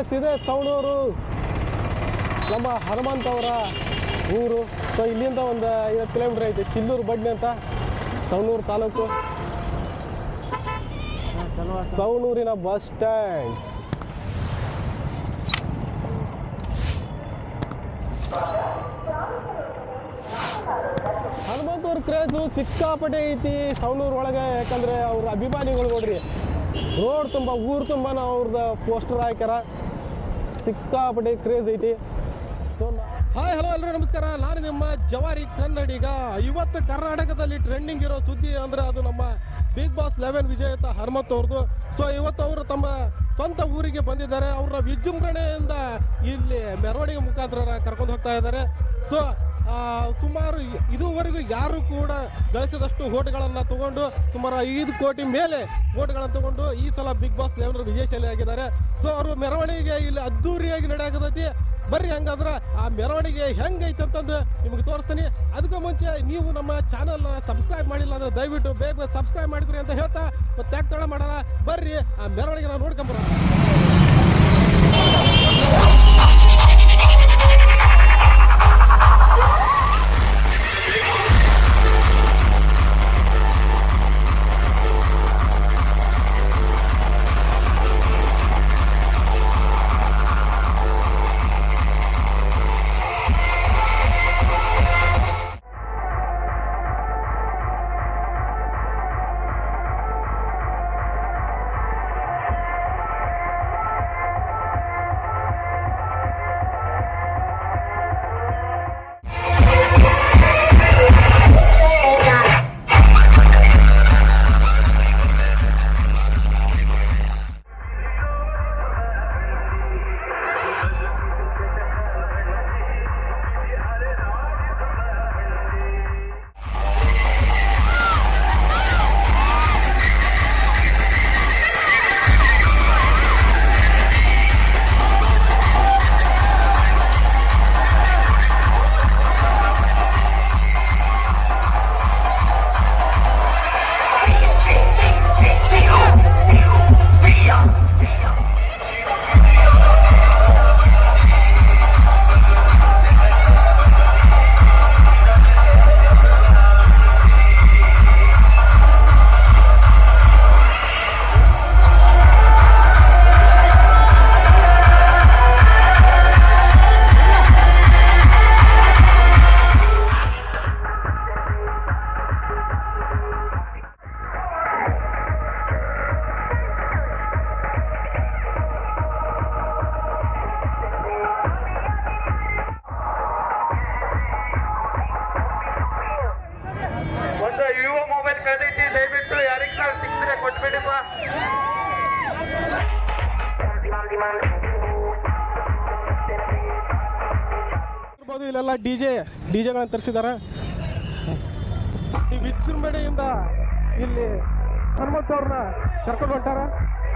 S ಇದೆ ಸೌಣೂರು ನಮ್ಮ ಹನುಮಂತ ಅವರ ಊರು. ಸೊ ಇಲ್ಲಿಂದ ಒಂದು ಐವತ್ತು ಕಿಲೋಮೀಟರ್ ಐತೆ, ಚಿಲ್ಲೂರು ಬಡ್ನೆ ಅಂತ ಸವಣೂರು ತಾಲೂಕು. ಸವಣೂರಿನ ಬಸ್ ಸ್ಟ್ಯಾಂಡ್ ಹನುಮಂತವ್ರ ಕ್ರೇಜು ಸಿಕ್ಕಾಪಟ್ಟೆ ಐತಿ ಸವಣೂರ್ ಒಳಗೆ, ಯಾಕಂದ್ರೆ ಅವ್ರ ಅಭಿಮಾನಿಗಳು ನೋಡ್ರಿ. ರೋಡ್ ತುಂಬ, ಊರು ತುಂಬಾ ಅವ್ರದ್ದು ಪೋಸ್ಟರ್ ಹಾಕ್ಯಾರ. ಸಿಕ್ಕಾಪಟ್ಟೆ ಕ್ರೇಜ್ ಐತಿ. ಸೊ ಹಾಯ್ ಹಲೋ ಎಲ್ಲರೂ ನಮಸ್ಕಾರ. ನಾನು ನಿಮ್ಮ ಜವಾರಿ ಕನ್ನಡಿಗ. ಇವತ್ತು ಕರ್ನಾಟಕದಲ್ಲಿ ಟ್ರೆಂಡಿಂಗ್ ಇರೋ ಸುದ್ದಿ ಅಂದ್ರೆ ಅದು ನಮ್ಮ ಬಿಗ್ ಬಾಸ್ ಲೆವೆನ್ ವಿಜೇತ ಹರ್ಮತ್ ಅವ್ರದ್ದು ಸೊ ಇವತ್ತು ಅವರು ತಮ್ಮ ಸ್ವಂತ ಊರಿಗೆ ಬಂದಿದ್ದಾರೆ. ಅವರ ವಿಜೃಂಭಣೆಯಿಂದ ಇಲ್ಲಿ ಮೆರವಣಿಗೆ ಮುಖಾಂತರ ಕರ್ಕೊಂಡು ಹೋಗ್ತಾ ಇದ್ದಾರೆ. ಸೊ ಸುಮಾರು ಇದುವರೆಗೂ ಯಾರು ಕೂಡ ಗಳಿಸಿದಷ್ಟು ಓಟ್ಗಳನ್ನು ತಗೊಂಡು ಸುಮಾರು ಐದು ಕೋಟಿ ಮೇಲೆ ಓಟ್ಗಳನ್ನು ತಗೊಂಡು ಈ ಸಲ ಬಿಗ್ ಬಾಸ್ ಲೆವೆನ್ ವಿಜಯಶಾಲಿ ಆಗಿದ್ದಾರೆ. ಸೊ ಅವರು ಮೆರವಣಿಗೆ ಇಲ್ಲಿ ಅದ್ದೂರಿಯಾಗಿ ನಡೆಯಾಕತೈತಿ ಬರ್ರಿ ಹಂಗಾದ್ರೆ ಆ ಮೆರವಣಿಗೆ ಹೆಂಗೈತೆ ಅಂತಂದು ನಿಮ್ಗೆ ತೋರಿಸ್ತೀನಿ. ಅದಕ್ಕೂ ಮುಂಚೆ ನೀವು ನಮ್ಮ ಚಾನಲ್ನ ಸಬ್ಸ್ಕ್ರೈಬ್ ಮಾಡಿಲ್ಲ ಅಂದ್ರೆ ದಯವಿಟ್ಟು ಬೇಗ ಸಬ್ಸ್ಕ್ರೈಬ್ ಮಾಡಿದ್ರಿ ಅಂತ ಹೇಳ್ತಾ ಮತ್ತೆ ಯಾಕೆ ತಡ ಮಾಡೋಣ ಬರ್ರಿ ಆ ಮೆರವಣಿಗೆ ನಾವು ನೋಡ್ಕೊಂಬರೋಣ ಇರ್ಬೋದು, ಇಲ್ಲೆಲ್ಲ ಡಿ ಜೆ, ಡಿ ಜೆಗಳನ್ನ ತರಿಸಿದ್ದಾರೆ. ಈ ವಿಜೃಂಭಣೆಯಿಂದ ಇಲ್ಲಿ ಹನುಮಂತ ಅವ್ರನ್ನ ಕರ್ಕೊಂಡು ಹೊಂಟಾರ.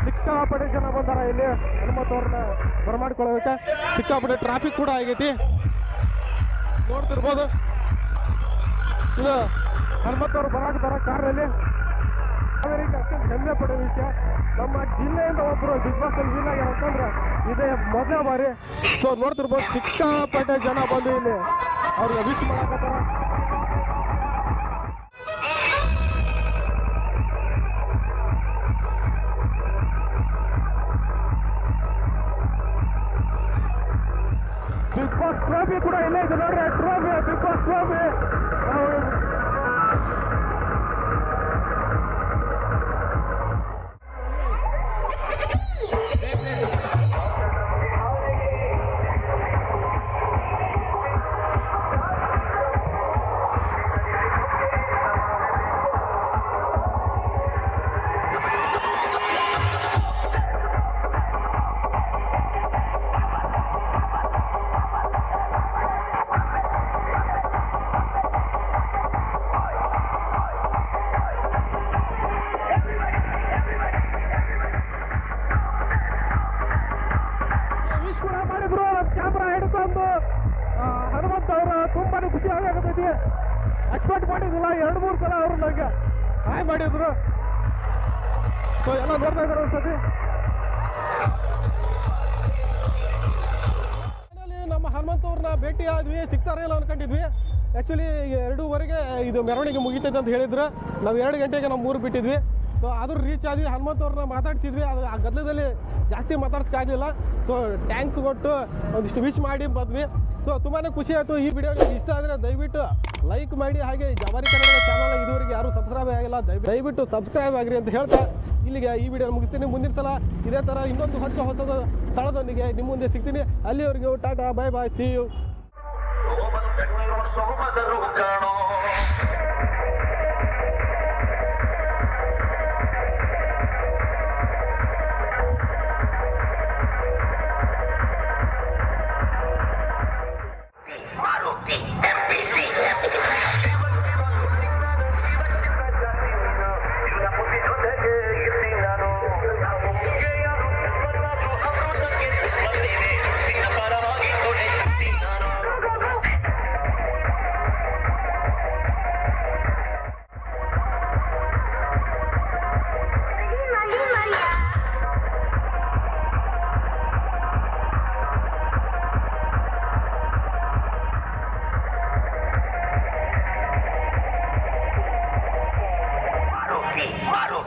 ಸಿಕ್ಕಾಪಟ್ಟೆ ಜನ ಬಂದಾರ ಇಲ್ಲಿ ಹನುಮಂತ ಅವ್ರನ್ನ ಬರಮಾಡ್ಕೊಳ್ಳೋದಕ್ಕೆ. ಸಿಕ್ಕಾಪಟ್ಟೆ ಟ್ರಾಫಿಕ್ ಕೂಡ ಆಗೈತಿ. ನೋಡ್ತಿರ್ಬೋದು. ಇದು ಹನುಮಂತ ಅವ್ರು ಬರಾಕ್ತಾರ ಕಾರಲ್ಲಿ ಅವರಿಗೆ ಅತ್ಯಂತ ಹೆಮ್ಮೆ ಪಡೋ ವಿಷಯ ನಮ್ಮ ಜಿಲ್ಲೆಯಿಂದ ಒಬ್ಬರು ಬಿಗ್ ಬಾಸ್ ಅಲ್ಲಿ ವಿನ್ ಆಗ್ಯಾರ ಅಂತಂದ್ರೆ ಇದೇ ಮೊದಲ ಬಾರಿ. ಸೊ ನೋಡ್ತಿರ್ಬೋದು, ಸಿಕ್ಕಾಪಟ್ಟೆ ಜನ ಬಂದು ಇಲ್ಲಿ ಅವ್ರಿಗೆ ವಿಶ್ ಮಾಡಕತ್ತಾರ. ಬಿಗ್ ಬಾಸ್ ಟ್ರೋಫಿ ಕೂಡ ಇಲ್ಲೇ ಇದೆ ನೋಡ್ರಿ ಟ್ರೋಫಿ ಬಿಗ್ ಬಾಸ್ ಟ್ರೋಫಿ ಮಾಡಿದಿಲ್ಲ ಎರಡು ಮೂರು ಸಲ ಅವರು ನಂಗೆ ಹಾಯ್ ಮಾಡಿದ್ರು. ಸೊ ಎಲ್ಲ ನೋಡ್ತಾ ಇದ್ದಾರೆ ಒಂದ್ಸತಿ. ನಮ್ಮ ಹನುಮಂತ ಅವ್ರನ್ನ ಭೇಟಿ ಆದ್ವಿ, ಸಿಗ್ತಾರೆ ಇಲ್ಲ ಅನ್ಕೊಂಡಿದ್ವಿ. ಆ್ಯಕ್ಚುಲಿ ಎರಡೂವರೆಗೆ ಇದು ಮೆರವಣಿಗೆ ಮುಗಿತೈತೆ ಅಂತ ಹೇಳಿದ್ರು. ನಾವು ಎರಡು ಗಂಟೆಗೆ ನಮ್ಮ ಊರು ಬಿಟ್ಟಿದ್ವಿ. ಸೊ ಆದ್ರೂ ರೀಚ್ ಆದ್ವಿ. ಹನುಮಂತ ಅವ್ರನ್ನ ಮಾತಾಡ್ಸಿದ್ವಿ. ಅದು ಆ ಗದ್ದಲದಲ್ಲಿ ಜಾಸ್ತಿ ಮಾತಾಡ್ಸೋಕ್ಕಾಗಲಿಲ್ಲ. ಸೊ ಟ್ಯಾಂಕ್ಸ್ ಕೊಟ್ಟು ಒಂದಿಷ್ಟು ವಿಶ್ ಮಾಡಿ ಬಂದ್ವಿ. ಸೊ ತುಂಬಾ ಖುಷಿ ಆಯಿತು ಈ ವಿಡಿಯೋ ಇಷ್ಟ ಆದರೆ ದಯವಿಟ್ಟು ಲೈಕ್ ಮಾಡಿ ಹಾಗೆ ಜವಾರಿ ಕನ್ನಡ ಚಾನಲ್ ಇದುವರೆಗೆ ಯಾರು ಸಬ್ಸ್ಕ್ರೈಬ್ ಆಗಿಲ್ಲ ದಯ- ದಯವಿಟ್ಟು ಸಬ್ಸ್ಕ್ರೈಬ್ ಆಗಿರಿ ಅಂತ ಹೇಳ್ತಾ ಇಲ್ಲಿಗೆ ಈ ವಿಡಿಯೋ ಮುಗಿಸ್ತೀನಿ ಮುಂದಿನ ಸಲ ಇದೇ ಥರ ಇನ್ನೊಂದು ಹೊಸ ಹೊಸದ ಸ್ಥಳದೊಂದಿಗೆ ನಿಮ್ಮ ಮುಂದೆ ಸಿಗ್ತೀನಿ ಅಲ್ಲಿವರೆಗೂ tata bye bye see you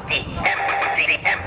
empathy, empathy, empathy.